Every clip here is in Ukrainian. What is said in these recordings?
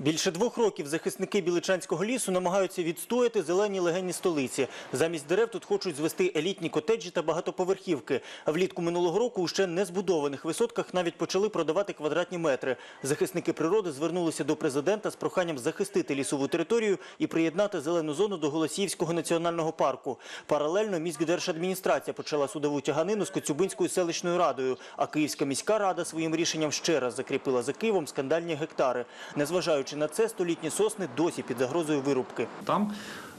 Більше двох років захисники Біличанського лісу намагаються відстояти зелені легені столиці. Замість дерев тут хочуть звести елітні котеджі та багатоповерхівки. Влітку минулого року у ще не збудованих висотках навіть почали продавати квадратні метри. Захисники природи звернулися до президента з проханням захистити лісову територію і приєднати зелену зону до Голосіївського національного парку. Паралельно міськдержадміністрація почала судову тяганину з Коцюбинською селищною радою, а Київська міська рада своїм рішенням ще раз закріпила за Києвом скандальні гектари. Незважаючи на це, столітні сосни досі під загрозою вирубки. Там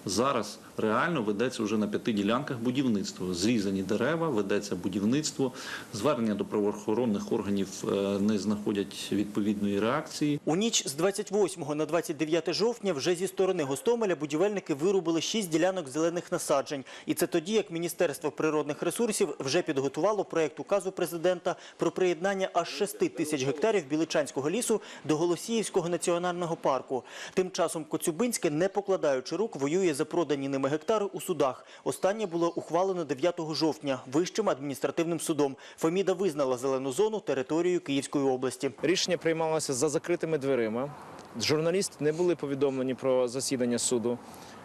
зараз реально ведеться вже на п'яти ділянках будівництво. Зрізані дерева, ведеться будівництво. Звернення до правоохоронних органів е, не знаходять відповідної реакції. У ніч з 28 на 29 жовтня вже зі сторони Гостомеля будівельники вирубили шість ділянок зелених насаджень. І це тоді, як Міністерство природних ресурсів вже підготувало проект указу президента про приєднання аж 6 тисяч гектарів Біличанського лісу до Голосіївського національного парку. Тим часом Коцюбинське, не покладаючи рук, воює за продані ними гектари у судах. Останнє було ухвалено 9 жовтня Вищим адміністративним судом. Феміда визнала зелену зону територією Київської області. Рішення приймалося за закритими дверима. Журналісти не були повідомлені про засідання суду.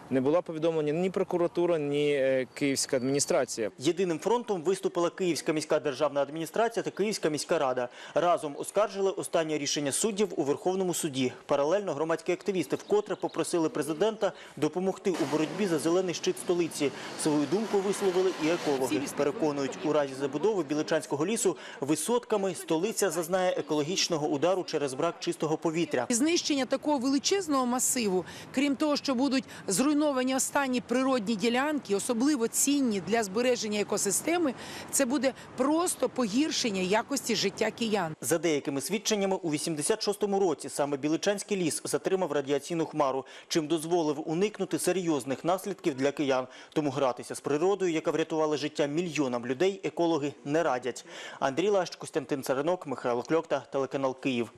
Не була повідомлена ні прокуратура, ні е, київська адміністрація. Єдиним фронтом виступила Київська міська державна адміністрація та Київська міська рада. Разом оскаржили останнє рішення суддів у Верховному суді. Паралельно громадські активісти вкотре попросили президента допомогти у боротьбі за зелений щит столиці. Свою думку висловили і екологи. Переконують, у разі забудови Біличанського лісу висотками столиця зазнає екологічного удару через брак чистого повітря. Знищення такого величезного масиву, крім того, що будуть зруйновані останні природні ділянки, особливо цінні для збереження екосистеми, це буде просто погіршення якості життя киян. За деякими свідченнями, у 86-му році саме Біличанський ліс затримав радіаційну хмару, чим дозволив уникнути серйозних наслідків для киян. Тому гратися з природою, яка врятувала життя мільйонам людей, екологи не радять. Андрій Лащ, Костянтин Царинок, Михайло Кльокта, телеканал Київ.